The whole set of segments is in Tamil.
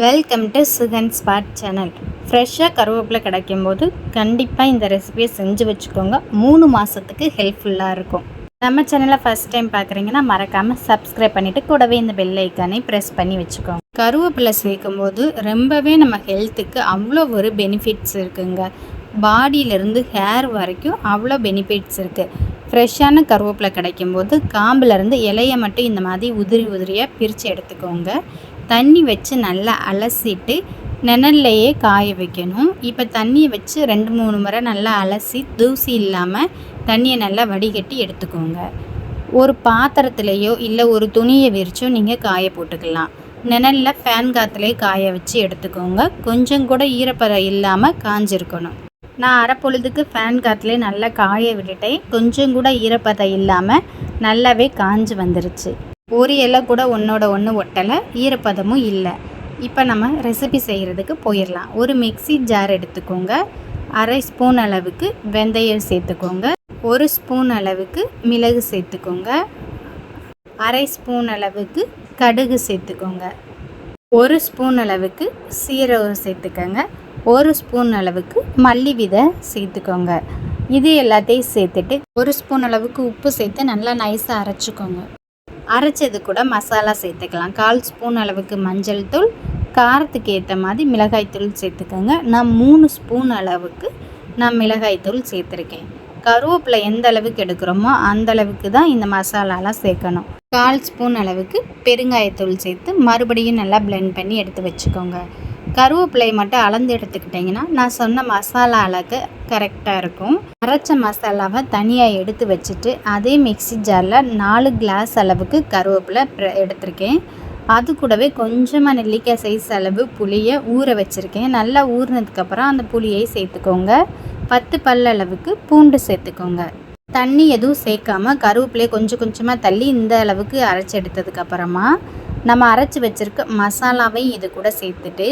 Welcome to Sugan spot channel ஃப்ரெஷ்ஷாக கருவேப்பிலை கிடைக்கும் போது கண்டிப்பாக இந்த ரெசிபியை செஞ்சு வச்சுக்கோங்க. மூணு மாதத்துக்கு ஹெல்ப்ஃபுல்லாக இருக்கும். நம்ம சேனலை ஃபஸ்ட் டைம் பார்க்குறீங்கன்னா மறக்காமல் சப்ஸ்கிரைப் பண்ணிவிட்டு கூடவே இந்த பெல் ஐக்கானை ப்ரெஸ் பண்ணி வச்சுக்கோங்க. கருவேப்பிலை சேர்க்கும் போது ரொம்பவே நம்ம ஹெல்த்துக்கு அவ்வளோ ஒரு பெனிஃபிட்ஸ் இருக்குங்க. பாடியிலேருந்து ஹேர் வரைக்கும் அவ்வளோ பெனிஃபிட்ஸ் இருக்குது ஃப்ரெஷ்ஷான கருவேப்பிலை கிடைக்கும்போது காம்புலேருந்து இலையை மட்டும் இந்த மாதிரி உதிரி உதிரியாக பிரித்து எடுத்துக்கோங்க. தண்ணி வச்சு நல்லா அலசிட்டு நிழல்லையே காய வைக்கணும். இப்போ தண்ணியை வச்சு ரெண்டு மூணு முறை நல்லா அலசி தூசி இல்லாமல் தண்ணியை நல்லா வடிகட்டி எடுத்துக்கோங்க. ஒரு பாத்திரத்துலேயோ இல்லை ஒரு துணியை விரிச்சோ நீங்கள் காய போட்டுக்கலாம். நிழலில் ஃபேன் காற்றுலேயே காய வச்சு எடுத்துக்கோங்க. கொஞ்சம் கூட ஈரப்பதம் இல்லாமல் காஞ்சிருக்கணும். நான் அரை பொழுதுக்கு ஃபேன் காற்றுலேயே நல்லா காய விட்டுட்டேன். கொஞ்சம் கூட ஈரப்பதம் இல்லாமல் நல்லாவே காஞ்சு வந்துருச்சு. ஒரு கூட ஒன்றோட ஒன்று ஒட்டலை ஈரப்பதமும் இல்லை. இப்போ நம்ம ரெசிபி செய்கிறதுக்கு போயிடலாம் ஒரு மிக்ஸி ஜார் எடுத்துக்கோங்க. அரை ஸ்பூன் அளவுக்கு வெந்தயம் சேர்த்துக்கோங்க. ஒரு ஸ்பூன் அளவுக்கு மிளகு சேர்த்துக்கோங்க. அரை ஸ்பூன் அளவுக்கு கடுகு சேர்த்துக்கோங்க. ஒரு ஸ்பூன் அளவுக்கு சீரகம் சேர்த்துக்கோங்க. ஒரு ஸ்பூன் அளவுக்கு மல்லி விதை சேர்த்துக்கோங்க. இது எல்லாத்தையும் சேர்த்துட்டு ஒரு ஸ்பூன் அளவுக்கு உப்பு சேர்த்து நல்லா நைஸாக அரைச்சிக்கோங்க. அரைச்சது கூட மசாலா சேர்த்துக்கலாம். கால் ஸ்பூன் அளவுக்கு மஞ்சள் தூள் காரத்துக்கு ஏற்ற மாதிரி மிளகாய் தூள் சேர்த்துக்கோங்க. நான் மூணு ஸ்பூன் அளவுக்கு நான் மிளகாய் தூள் சேர்த்துருக்கேன். கருவேப்பிலை எந்த அளவுக்கு எடுக்கிறோமோ அந்த அளவுக்கு தான் இந்த மசாலாலாம் சேர்க்கணும். கால் ஸ்பூன் அளவுக்கு பெருங்காயத்தூள் சேர்த்து மறுபடியும் நல்லா பிளெண்ட் பண்ணி எடுத்து வச்சுக்கோங்க. கருவேப்பிலையை மட்டும் அளந்து எடுத்துக்கிட்டிங்கன்னா நான் சொன்ன மசாலா அளவுக்கு கரெக்டாக இருக்கும். அரைச்ச மசாலாவை தனியாக எடுத்து வச்சுட்டு அதே மிக்சி ஜாரில் நாலு கிளாஸ் அளவுக்கு கருவேப்பிலை எடுத்திருக்கேன். அது கூடவே கொஞ்சமாக நெல்லிக்காய் சைஸ் அளவு புளியை ஊற வச்சுருக்கேன். நல்லா ஊறினதுக்கப்புறம் அந்த புளியை சேர்த்துக்கோங்க. பத்து பல்ல அளவுக்கு பூண்டு சேர்த்துக்கோங்க. தண்ணி எதுவும் சேர்க்காம கருவேப்பிலையை கொஞ்சம் கொஞ்சமாக தள்ளி இந்த அளவுக்கு அரைச்சி எடுத்ததுக்கப்புறமா நம்ம அரைச்சி வச்சுருக்க மசாலாவையும் இது கூட சேர்த்துட்டு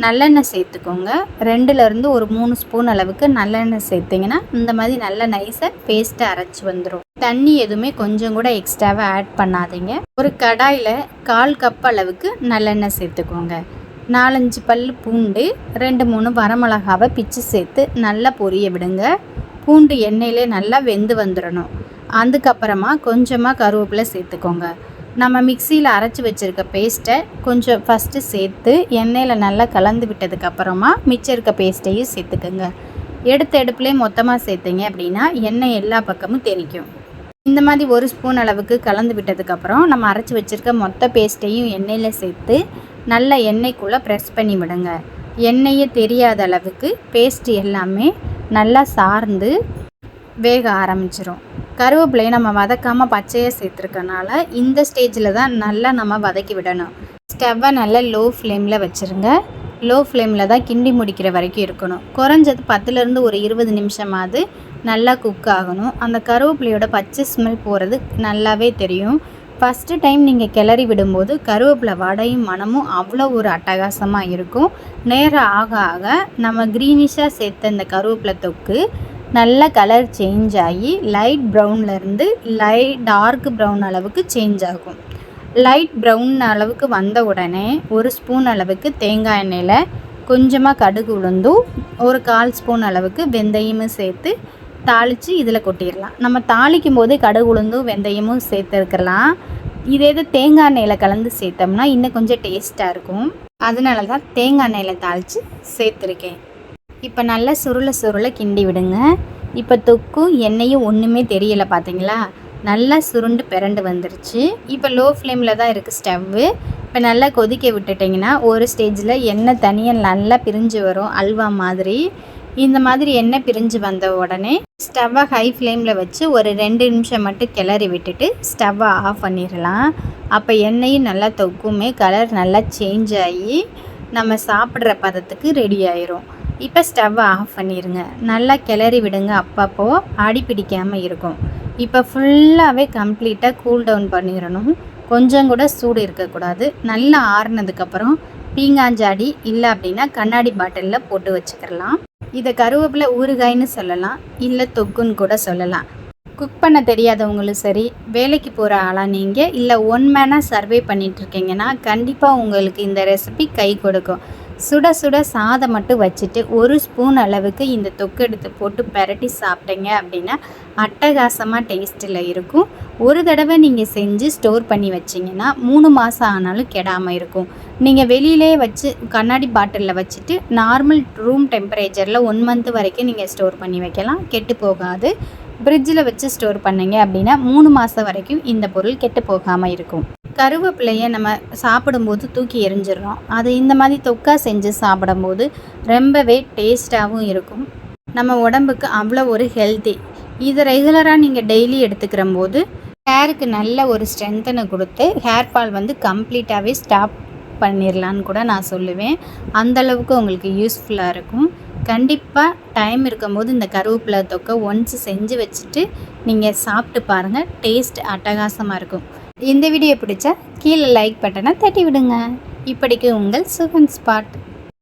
நல்லெண்ணெய் சேர்த்துக்கோங்க. ரெண்டுலேருந்து ஒரு மூணு ஸ்பூன் அளவுக்கு நல்லெண்ணெய் சேர்த்திங்கன்னா இந்த மாதிரி நல்ல நைஸாக பேஸ்ட்டை அரைச்சி வந்துடும் தண்ணி எதுவுமே கொஞ்சம் கூட எக்ஸ்ட்ராவாக ஆட் பண்ணாதீங்க. ஒரு கடாயில் கால் கப் அளவுக்கு நல்லெண்ணெய் சேர்த்துக்கோங்க. நாலஞ்சு பல் பூண்டு ரெண்டு மூணு வரமிளகாவை பிச்சு சேர்த்து நல்லா பொரிய விடுங்க. பூண்டு எண்ணெயிலே நல்லா வெந்து வந்துடணும் அதுக்கப்புறமா கொஞ்சமாக கருவேப்பிலை சேர்த்துக்கோங்க. நம்ம மிக்சியில் அரைச்சி வச்சுருக்க பேஸ்ட்டை கொஞ்சம் ஃபஸ்ட்டு சேர்த்து எண்ணெயில் நல்லா கலந்து விட்டதுக்கப்புறமா மிச்சம் இருக்க பேஸ்ட்டையும் சேர்த்துக்கோங்க. எடுத்த அடுப்புலேயே மொத்தமாக சேர்த்திங்க அப்படின்னா எண்ணெய் எல்லா பக்கமும் தெரிக்கும் இந்த மாதிரி ஒரு ஸ்பூன் அளவுக்கு கலந்து விட்டதுக்கப்புறம் நம்ம அரைச்சி வச்சுருக்க மொத்த பேஸ்ட்டையும் எண்ணெயில் சேர்த்து நல்லா எண்ணெய்க்குள்ளே ப்ரெஸ் பண்ணி விடுங்க. எண்ணெயே தெரியாத அளவுக்கு பேஸ்ட் எல்லாமே நல்லா சார்ந்து வேக ஆரம்பிச்சிரும். கருவேப்பிலையை நம்ம வதக்காமல் பச்சையாக சேர்த்துருக்கனால இந்த ஸ்டேஜில் தான் நல்லா நம்ம வதக்கி விடணும். ஸ்டவ்வை நல்லா லோ ஃப்ளேமில் வச்சுருங்க. லோ ஃப்ளேமில் தான் கிண்டி முடிக்கிற வரைக்கும் இருக்கணும். குறைஞ்சது பத்துலேருந்து ஒரு இருபது நிமிஷமாவது நல்லா குக் ஆகணும். அந்த கருவேப்பிலையோட பச்சை ஸ்மெல் போகிறது நல்லாவே தெரியும். ஃபஸ்ட்டு டைம் நீங்கள் கிளறி விடும்போது கருவேப்பிலை வடையும் மனமும் அவ்வளோ ஒரு அட்டகாசமாக இருக்கும். நேரம் ஆக ஆக நம்ம க்ரீனிஷாக சேர்த்த இந்த கருவேப்பிலை தொக்கு நல்ல கலர் சேஞ்ச் ஆகி லைட் ப்ரௌன்லேருந்து லைட் டார்க் ப்ரௌன் அளவுக்கு சேஞ்ச் ஆகும். லைட் ப்ரௌன் அளவுக்கு வந்த உடனே ஒரு ஸ்பூன் அளவுக்கு தேங்காய் எண்ணெயில் கொஞ்சமாக கடுகு உளுந்தும் ஒரு கால் ஸ்பூன் அளவுக்கு வெந்தயமும் சேர்த்து தாளித்து இதில் கொட்டிடலாம். நம்ம தாளிக்கும் போது கடுகு உளுந்தும் வெந்தயமும் சேர்த்துருக்கலாம் இதே இது தேங்காய் எண்ணெயில் கலந்து சேர்த்தோம்னா இன்னும் கொஞ்சம் டேஸ்ட்டாக இருக்கும். அதனால தான் தேங்காய் எண்ணெயில் தாளித்து சேர்த்துருக்கேன். இப்போ நல்லா சுருளை சுருளை கிண்டி விடுங்க. இப்போ தொக்கும் எண்ணெயும் ஒன்றுமே தெரியலை பார்த்தீங்களா நல்லா சுருண்டு பிறண்டு வந்துருச்சு. இப்போ லோ ஃப்ளேமில் தான் இருக்குது ஸ்டவ்வு இப்போ நல்லா கொதிக்க விட்டுட்டிங்கன்னா ஒரு ஸ்டேஜில் எண்ணெய் தனியாக நல்லா பிரிஞ்சு வரும் அல்வா மாதிரி. இந்த மாதிரி எண்ணெய் பிரிஞ்சு வந்த உடனே ஸ்டவ்வை ஹை ஃப்ளேமில் வச்சு ஒரு ரெண்டு நிமிஷம் மட்டும் கிளறி விட்டுட்டு ஸ்டவ்வை ஆஃப் பண்ணிடலாம் அப்போ எண்ணெயும் நல்லா தொக்குமே கலர் நல்லா சேஞ்ச் ஆகி நம்ம சாப்பிட்ற பதத்துக்கு ரெடி ஆயிரும். இப்போ ஸ்டவ்வை ஆஃப் பண்ணிடுங்க நல்லா கிளறி விடுங்க. அப்பப்போ அடி பிடிக்காமல் இருக்கும். இப்போ ஃபுல்லாகவே கம்ப்ளீட்டாக கூல் டவுன் பண்ணிடணும் கொஞ்சம் கூட சூடு இருக்கக்கூடாது. நல்லா ஆறுனதுக்கப்புறம் பீங்காஞ்சாடி இல்லை அப்படின்னா கண்ணாடி பாட்டிலில் போட்டு வச்சுக்கிறலாம் இதை கருவேப்பிலை ஊறுகாய்னு சொல்லலாம். இல்லை தொக்குன்னு கூட சொல்லலாம். குக் பண்ண தெரியாதவங்களும் சரி வேலைக்கு போகிற ஆளாக நீங்கள் இல்லை ஒன் மேனாக சர்வே பண்ணிகிட்ருக்கீங்கன்னா கண்டிப்பாக உங்களுக்கு இந்த ரெசிபி கை கொடுக்கும். சுட சுட சாதம் மட்டும் வச்சுட்டு ஒரு ஸ்பூன் அளவுக்கு இந்த தொக்கு எடுத்து போட்டு பரட்டி சாப்பிட்டீங்க அப்படின்னா அட்டகாசமாக டேஸ்ட்டில் இருக்கும். ஒரு தடவை நீங்கள் செஞ்சு ஸ்டோர் பண்ணி வச்சிங்கன்னா மூணு மாதம் ஆனாலும் கெடாமல் இருக்கும். நீங்கள் வெளியிலே வச்சு கண்ணாடி பாட்டிலில் வச்சுட்டு நார்மல் ரூம் டெம்பரேச்சரில் ஒன் மந்த் வரைக்கும் நீங்கள் ஸ்டோர் பண்ணி வைக்கலாம். கெட்டு போகாது. ஃப்ரிட்ஜில் வச்சு ஸ்டோர் பண்ணுங்க அப்படின்னா மூணு மாதம் வரைக்கும் இந்த பொருள் கெட்டு போகாமல் இருக்கும். கருவேப்பிலையை நம்ம சாப்பிடும்போது தூக்கி எரிஞ்சிடுறோம் அது இந்த மாதிரி தொக்கா செஞ்சு சாப்பிடும்போது ரொம்பவே டேஸ்ட்டாகவும் இருக்கும். நம்ம உடம்புக்கு அவ்வளோ ஒரு ஹெல்த்தி இதை ரெகுலராக நீங்கள் டெய்லி எடுத்துக்கிற போது ஹேருக்கு நல்ல ஒரு ஸ்ட்ரென்த்தனை கொடுத்து ஹேர் ஃபால் வந்து கம்ப்ளீட்டாகவே ஸ்டாப் பண்ணிடலான்னு கூட நான் சொல்லுவேன். அந்தளவுக்கு உங்களுக்கு யூஸ்ஃபுல்லாக இருக்கும். கண்டிப்பாக டைம் இருக்கும்போது இந்த கருவேப்பிலை தொக்கை ஒன்ஸ் செஞ்சு வச்சுட்டு நீங்கள் சாப்பிட்டு பாருங்கள் டேஸ்ட் அட்டகாசமாக இருக்கும். இந்த வீடியோ பிடிச்சா கீழே லைக் பட்டனை தட்டி விடுங்க இப்படிக்கு உங்கள் சுகன் ஸ்பாட்.